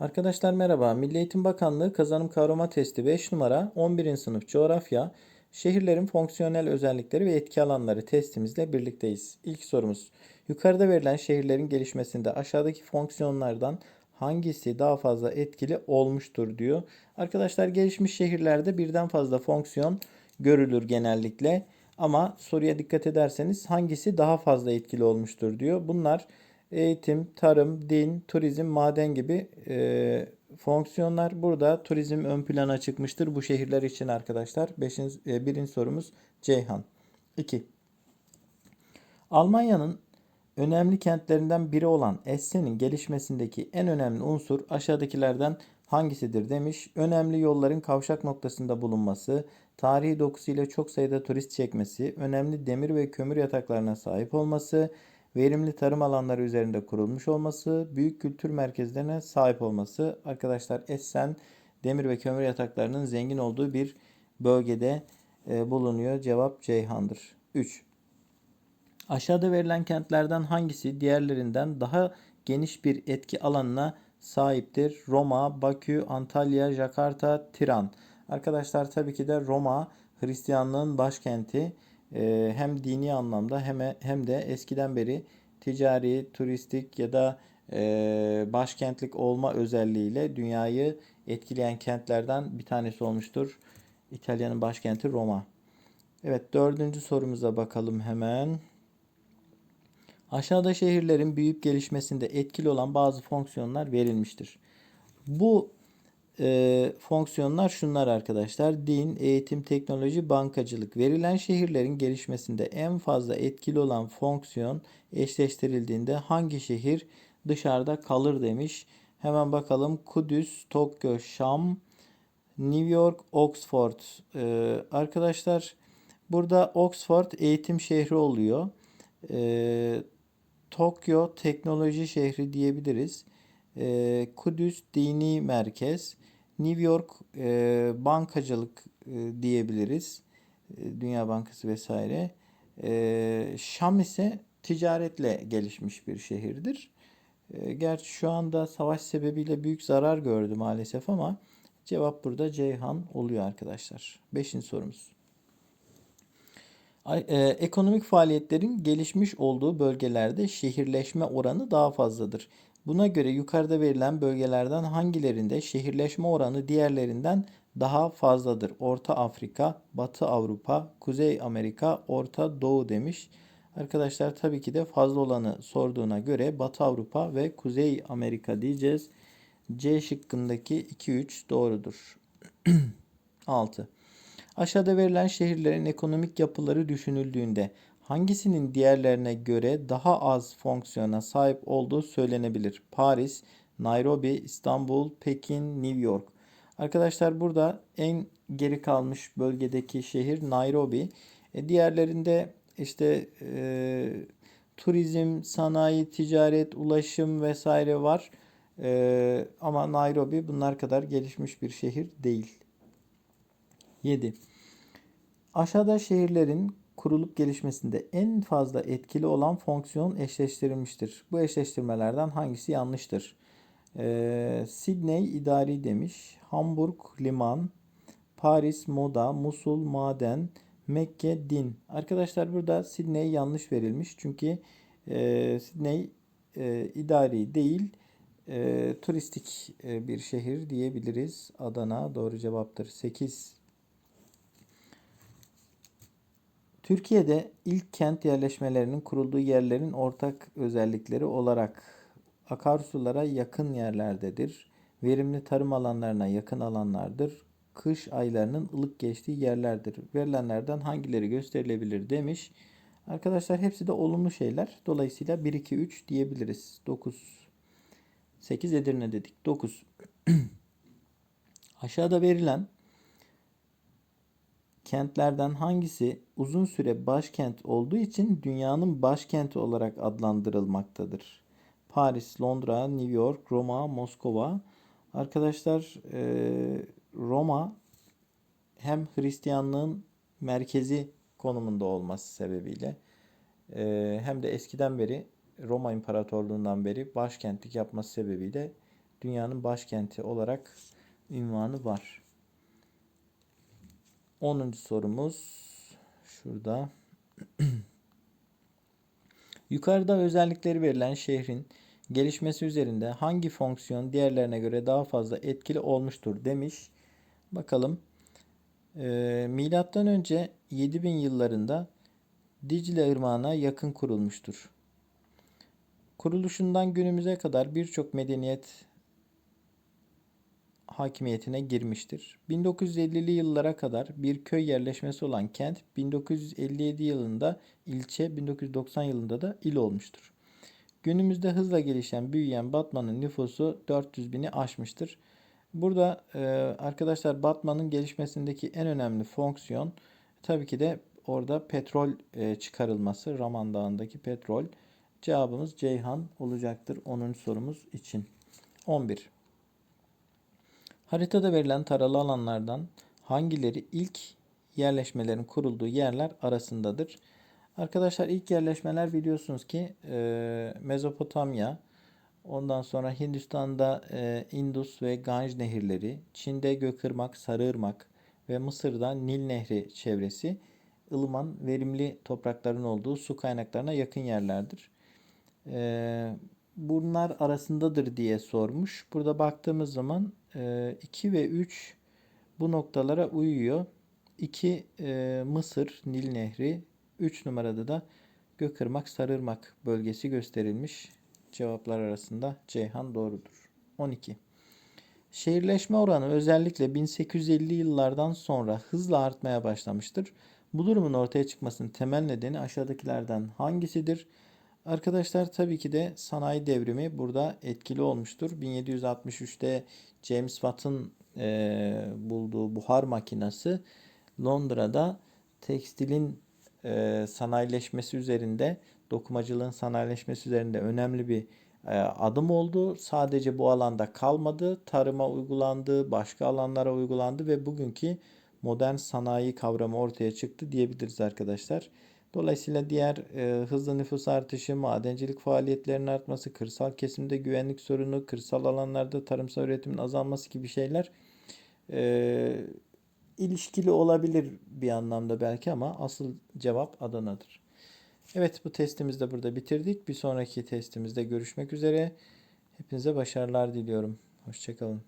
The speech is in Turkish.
Arkadaşlar merhaba. Milli Eğitim Bakanlığı kazanım kavrama testi 5 numara 11. sınıf coğrafya şehirlerin fonksiyonel özellikleri ve etki alanları testimizle birlikteyiz. İlk sorumuz. Yukarıda verilen şehirlerin gelişmesinde aşağıdaki fonksiyonlardan hangisi daha fazla etkili olmuştur diyor. Arkadaşlar gelişmiş şehirlerde birden fazla fonksiyon görülür genellikle. Ama soruya dikkat ederseniz hangisi daha fazla etkili olmuştur diyor. Bunlar eğitim, tarım, din, turizm, maden gibi e, fonksiyonlar. Burada turizm ön plana çıkmıştır bu şehirler için arkadaşlar. Beşinci, e, birinci sorumuz Ceyhan. 2. Almanya'nın önemli kentlerinden biri olan Essen'in gelişmesindeki en önemli unsur aşağıdakilerden hangisidir demiş. Önemli yolların kavşak noktasında bulunması, tarihi dokusuyla çok sayıda turist çekmesi, önemli demir ve kömür yataklarına sahip olması, verimli tarım alanları üzerinde kurulmuş olması, büyük kültür merkezlerine sahip olması. Arkadaşlar Essen demir ve kömür yataklarının zengin olduğu bir bölgede e, bulunuyor. Cevap Ceyhan'dır. 3. Aşağıda verilen kentlerden hangisi diğerlerinden daha geniş bir etki alanına sahiptir? Roma, Bakü, Antalya, Jakarta, Tiran. Arkadaşlar tabii ki de Roma Hristiyanlığın başkenti. Ee, hem dini anlamda hem, hem de eskiden beri ticari, turistik ya da e, başkentlik olma özelliğiyle dünyayı etkileyen kentlerden bir tanesi olmuştur. İtalya'nın başkenti Roma. Evet dördüncü sorumuza bakalım hemen. Aşağıda şehirlerin büyüyüp gelişmesinde etkili olan bazı fonksiyonlar verilmiştir. Bu e, fonksiyonlar şunlar arkadaşlar. Din, eğitim, teknoloji, bankacılık. Verilen şehirlerin gelişmesinde en fazla etkili olan fonksiyon eşleştirildiğinde hangi şehir dışarıda kalır demiş. Hemen bakalım. Kudüs, Tokyo, Şam, New York, Oxford. E, arkadaşlar burada Oxford eğitim şehri oluyor. E, Tokyo teknoloji şehri diyebiliriz. E, Kudüs dini merkez. New York e, bankacılık e, diyebiliriz. E, Dünya Bankası vesaire. E, Şam ise ticaretle gelişmiş bir şehirdir. E, gerçi şu anda savaş sebebiyle büyük zarar gördü maalesef ama cevap burada Ceyhan oluyor arkadaşlar. Beşinci sorumuz. E, ekonomik faaliyetlerin gelişmiş olduğu bölgelerde şehirleşme oranı daha fazladır. Buna göre yukarıda verilen bölgelerden hangilerinde şehirleşme oranı diğerlerinden daha fazladır? Orta Afrika, Batı Avrupa, Kuzey Amerika, Orta Doğu demiş. Arkadaşlar tabii ki de fazla olanı sorduğuna göre Batı Avrupa ve Kuzey Amerika diyeceğiz. C şıkkındaki 2-3 doğrudur. 6. Aşağıda verilen şehirlerin ekonomik yapıları düşünüldüğünde hangisinin diğerlerine göre daha az fonksiyona sahip olduğu söylenebilir? Paris, Nairobi, İstanbul, Pekin, New York. Arkadaşlar burada en geri kalmış bölgedeki şehir Nairobi. E, diğerlerinde işte e, turizm, sanayi, ticaret, ulaşım vesaire var. E, ama Nairobi bunlar kadar gelişmiş bir şehir değil. 7. Aşağıda şehirlerin kurulup gelişmesinde en fazla etkili olan fonksiyon eşleştirilmiştir. Bu eşleştirmelerden hangisi yanlıştır? Ee, Sydney idari demiş. Hamburg liman. Paris moda. Musul maden. Mekke din. Arkadaşlar burada Sydney yanlış verilmiş. Çünkü e, Sydney e, idari değil e, turistik e, bir şehir diyebiliriz. Adana doğru cevaptır. 8 Türkiye'de ilk kent yerleşmelerinin kurulduğu yerlerin ortak özellikleri olarak akarsulara yakın yerlerdedir. Verimli tarım alanlarına yakın alanlardır. Kış aylarının ılık geçtiği yerlerdir. Verilenlerden hangileri gösterilebilir demiş. Arkadaşlar hepsi de olumlu şeyler. Dolayısıyla 1 2 3 diyebiliriz. 9 8 Edirne dedik. 9 Aşağıda verilen kentlerden hangisi uzun süre başkent olduğu için dünyanın başkenti olarak adlandırılmaktadır? Paris, Londra, New York, Roma, Moskova. Arkadaşlar e, Roma hem Hristiyanlığın merkezi konumunda olması sebebiyle e, hem de eskiden beri Roma İmparatorluğundan beri başkentlik yapması sebebiyle dünyanın başkenti olarak ünvanı var. 10. sorumuz şurada. Yukarıda özellikleri verilen şehrin gelişmesi üzerinde hangi fonksiyon diğerlerine göre daha fazla etkili olmuştur demiş. Bakalım. Ee, milattan önce 7000 yıllarında Dicle Irmağı'na yakın kurulmuştur. Kuruluşundan günümüze kadar birçok medeniyet hakimiyetine girmiştir. 1950'li yıllara kadar bir köy yerleşmesi olan kent 1957 yılında ilçe, 1990 yılında da il olmuştur. Günümüzde hızla gelişen, büyüyen Batman'ın nüfusu 400 bini aşmıştır. Burada e, arkadaşlar Batman'ın gelişmesindeki en önemli fonksiyon tabii ki de orada petrol e, çıkarılması. Raman Dağı'ndaki petrol. Cevabımız Ceyhan olacaktır 10. sorumuz için. 11. Haritada verilen taralı alanlardan hangileri ilk yerleşmelerin kurulduğu yerler arasındadır? Arkadaşlar ilk yerleşmeler biliyorsunuz ki e, Mezopotamya, ondan sonra Hindistan'da e, Indus ve Ganj nehirleri, Çin'de Gökırmak, Sarıırmak ve Mısır'da Nil Nehri çevresi ılıman, verimli toprakların olduğu su kaynaklarına yakın yerlerdir. E, bunlar arasındadır diye sormuş. Burada baktığımız zaman 2 ve 3 bu noktalara uyuyor. 2 Mısır, Nil Nehri, 3 numarada da Gökırmak, Sarırmak bölgesi gösterilmiş. Cevaplar arasında Ceyhan doğrudur. 12. Şehirleşme oranı özellikle 1850'li yıllardan sonra hızla artmaya başlamıştır. Bu durumun ortaya çıkmasının temel nedeni aşağıdakilerden hangisidir? Arkadaşlar tabii ki de sanayi devrimi burada etkili olmuştur. 1763'te James Watt'ın e, bulduğu buhar makinesi Londra'da tekstilin e, sanayileşmesi üzerinde, dokumacılığın sanayileşmesi üzerinde önemli bir e, adım oldu. Sadece bu alanda kalmadı, tarıma uygulandı, başka alanlara uygulandı ve bugünkü modern sanayi kavramı ortaya çıktı diyebiliriz arkadaşlar. Dolayısıyla diğer e, hızlı nüfus artışı, madencilik faaliyetlerinin artması, kırsal kesimde güvenlik sorunu, kırsal alanlarda tarımsal üretimin azalması gibi şeyler e, ilişkili olabilir bir anlamda belki ama asıl cevap Adana'dır. Evet bu testimizi de burada bitirdik. Bir sonraki testimizde görüşmek üzere. Hepinize başarılar diliyorum. Hoşçakalın.